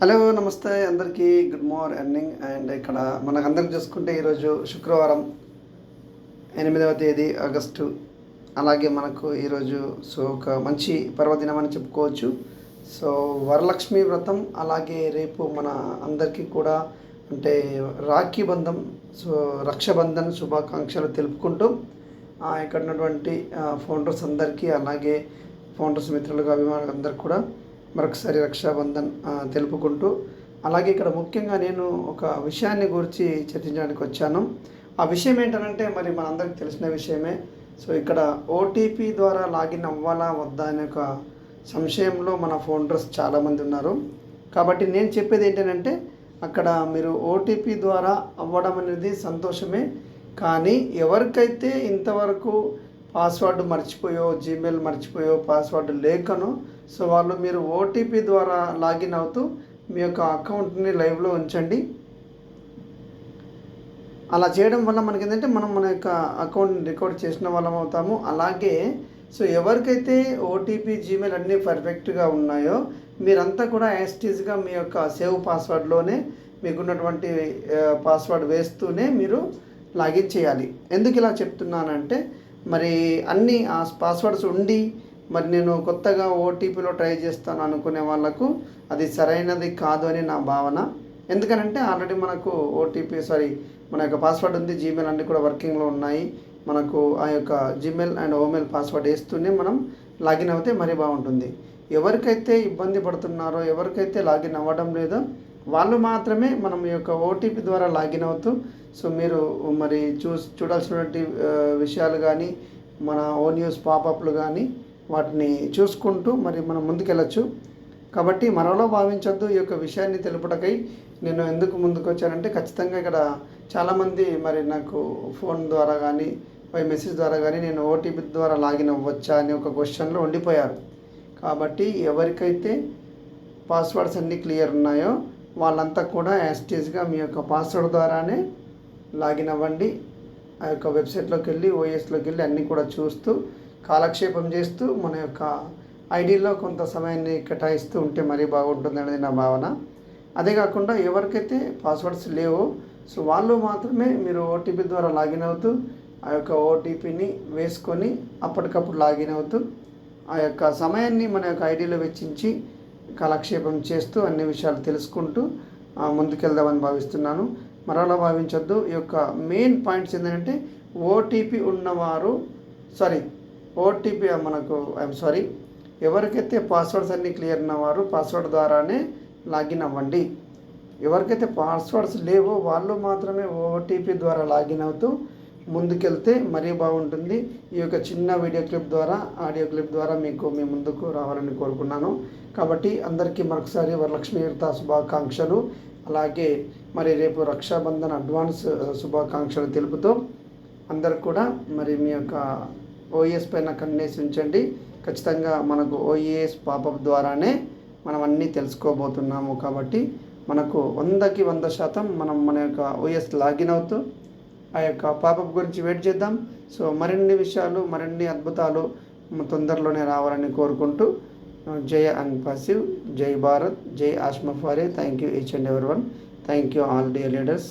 Hello నమస్తే. అందరికీ good morning and ఇక్కడ మనకందరికి చూసుకుంటే ఈరోజు శుక్రవారం ఎనిమిదవ తేదీ ఆగస్టు. అలాగే మనకు ఈరోజు సో ఒక మంచి పర్వదినం అని చెప్పుకోవచ్చు. సో వరలక్ష్మి వ్రతం అలాగే రేపు మన అందరికీ కూడా అంటే రాఖీ బంధం సో రక్షాబంధన్ శుభాకాంక్షలు తెలుపుకుంటూ ఇక్కడ ఉన్నటువంటి ఫౌండర్స్ అందరికీ అలాగే ఫౌండర్స్ మిత్రులకు అభిమానులు అందరికీ కూడా మరొకసారి రక్షాబంధన్ తెలుపుకుంటూ అలాగే ఇక్కడ ముఖ్యంగా నేను ఒక విషయాన్ని గురించి చర్చించడానికి వచ్చాను. ఆ విషయం ఏంటంటే మరి మనందరికీ తెలిసిన విషయమే. సో ఇక్కడ ఓటీపీ ద్వారా లాగిన్ అవ్వాలా వద్దా అనే ఒక సంశయంలో మన ఫౌండర్స్ చాలామంది ఉన్నారు. కాబట్టి నేను చెప్పేది ఏంటంటే అక్కడ మీరు ఓటీపీ ద్వారా అవ్వడం అనేది సంతోషమే. కానీ ఎవరికైతే ఇంతవరకు పాస్వర్డ్ మర్చిపోయో జీమెయిల్ మర్చిపోయో పాస్వర్డ్ లేకను సో వాళ్ళు మీరు ఓటీపీ ద్వారా లాగిన్ అవుతూ మీ యొక్క అకౌంట్ని లైవ్లో ఉంచండి. అలా చేయడం వల్ల మనకి ఏంటంటే మనం మన యొక్క అకౌంట్ రికార్డ్ చేసిన వాళ్ళం అవుతాము. అలాగే సో ఎవరికైతే ఓటీపీ జీమెయిల్ అన్నీ పర్ఫెక్ట్గా ఉన్నాయో మీరంతా కూడా యాస్టీజ్గా మీ యొక్క సేవ్ పాస్వర్డ్లోనే మీకున్నటువంటి పాస్వర్డ్ వేస్తూనే మీరు లాగిన్ చేయాలి. ఎందుకు ఇలా చెప్తున్నానంటే మరి అన్ని ఆ పాస్వర్డ్స్ ఉండి మరి నేను కొత్తగా ఓటీపీలో ట్రై చేస్తాను అనుకునే వాళ్ళకు అది సరైనది కాదు అని నా భావన. ఎందుకనంటే ఆల్రెడీ మనకు ఓటీపీ సారీ మన యొక్క పాస్వర్డ్ ఉంది జీమెయిల్ అన్నీ కూడా వర్కింగ్లో ఉన్నాయి. మనకు ఆ యొక్క జీమెయిల్ అండ్ ఓమెయిల్ పాస్వర్డ్ వేస్తూనే మనం లాగిన్ అవుతే మరీ బాగుంటుంది. ఎవరికైతే ఇబ్బంది పడుతున్నారో ఎవరికైతే లాగిన్ అవ్వడం లేదో వాళ్ళు మాత్రమే మనం ఈ యొక్క ఓటీపీ ద్వారా లాగిన్ అవుతూ సో మీరు మరి చూ చూడాల్సినటువంటి విషయాలు కానీ మన ఓ న్యూస్ పాపప్లు కానీ వాటిని చూసుకుంటూ మరి మనం ముందుకెళ్ళచ్చు. కాబట్టి మరోలో భావించొద్దు ఈ యొక్క విషయాన్ని తెలుపుటకై. నేను ఎందుకు ముందుకు వచ్చానంటే ఖచ్చితంగా ఇక్కడ చాలామంది మరి నాకు ఫోన్ ద్వారా కానీ పై మెసేజ్ ద్వారా కానీ నేను ఓటీపీ ద్వారా లాగిన్ అవ్వచ్చా అని ఒక క్వశ్చన్లో ఉండిపోయారు. కాబట్టి ఎవరికైతే పాస్వర్డ్స్ అన్నీ క్లియర్ ఉన్నాయో వాళ్ళంతా కూడా యాస్టీజ్గా మీ యొక్క పాస్వర్డ్ ద్వారానే లాగిన్ అవ్వండి. ఆ యొక్క వెబ్సైట్లోకి వెళ్ళి ఓఎస్లోకి వెళ్ళి అన్నీ కూడా చూస్తూ కాలక్షేపం చేస్తూ మన యొక్క ఐడీలో కొంత సమయాన్ని కేటాయిస్తూ ఉంటే మరీ బాగుంటుంది అనేది నా భావన. అదే కాకుండా ఎవరికైతే పాస్వర్డ్స్ లేవో సో వాళ్ళు మాత్రమే మీరు ఓటీపీ ద్వారా లాగిన్ అవుతూ ఆ యొక్క ఓటీపీని వేసుకొని అప్పటికప్పుడు లాగిన్ అవుతూ ఆ యొక్క సమయాన్ని మన యొక్క ఐడీలో వెచ్చించి కాలక్షేపం చేస్తూ అన్ని విషయాలు తెలుసుకుంటూ ముందుకెళ్దామని భావిస్తున్నాను. మరలా భావించొద్దు. ఈ యొక్క మెయిన్ పాయింట్స్ ఏంటంటే ఓటీపీ ఉన్నవారు సారీ ఓటీపీ మనకు ఐఎమ్ సారీ ఎవరికైతే పాస్వర్డ్స్ అన్నీ క్లియర్ ఉన్నవారు పాస్వర్డ్ ద్వారానే లాగిన్ అవ్వండి. ఎవరికైతే పాస్వర్డ్స్ లేవో వాళ్ళు మాత్రమే ఓటీపీ ద్వారా లాగిన్ అవుతూ ముందుకెళ్తే మరీ బాగుంటుంది. ఈ యొక్క చిన్న వీడియో క్లిప్ ద్వారా ఆడియో క్లిప్ ద్వారా మీకు మీ ముందుకు రావాలని కోరుకున్నాను. కాబట్టి అందరికీ మరొకసారి వరలక్ష్మి వ్రత శుభాకాంక్షలు. అలాగే మరి రేపు రక్షాబంధన్ అడ్వాన్స్ శుభాకాంక్షలు తెలుపుతూ అందరు కూడా మరి మీ యొక్క ఓఎస్ పైన కన్నేసి ఉంచండి. ఖచ్చితంగా మనకు ఓఈఎస్ పాపప్ ద్వారానే మనం అన్నీ తెలుసుకోబోతున్నాము. కాబట్టి మనకు వందకి వంద శాతం మనం మన యొక్క ఓఎస్ లాగిన్ అవుతూ ఆ యొక్క పాపపు గురించి వెయిట్ చేద్దాం. సో మరిన్ని విషయాలు మరిన్ని అద్భుతాలు తొందరలోనే రావాలని కోరుకుంటూ జై అండ్ పాసివ్ జై భారత్ జై ఆష్మఫారే thank you each and every one thank you all dear leaders